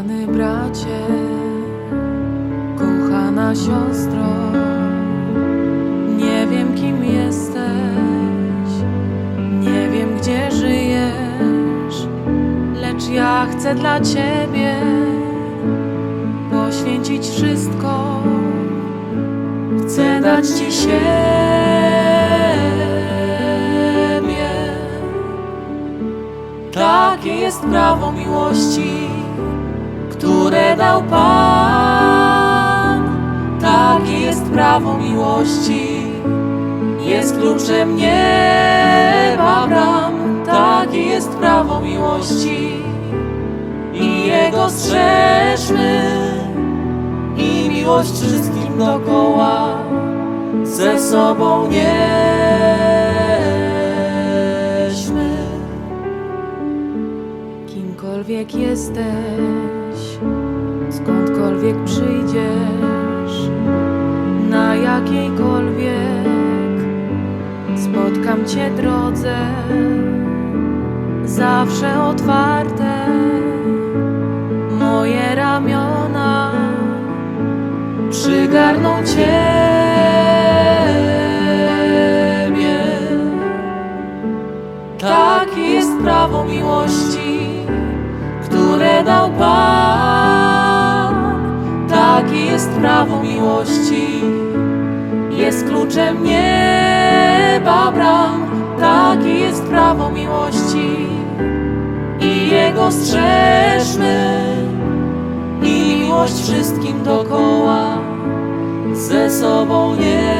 Cię, kochana siostro. Nie wiem, kim jesteś, nie wiem, gdzie żyjesz, lecz ja chcę dla Ciebie poświęcić wszystko. Chcę dać Ci siebie. Takie jest prawo miłości, które dał Pan. Takie jest prawo miłości, jest kluczem nieba bram. Takie jest prawo miłości i Jego strzeżmy i miłość wszystkim dokoła ze sobą nieśmy. Kimkolwiek jesteś, skądkolwiek przyjdziesz, na jakiejkolwiek spotkam Cię drodze, zawsze otwarte moje ramiona przygarną Ciebie. Takie jest prawo miłości, które dał Pan prawo miłości jest kluczem nieba bram. Takie jest prawo miłości i jego strzeżmy i miłość wszystkim dokoła ze sobą nieśmy.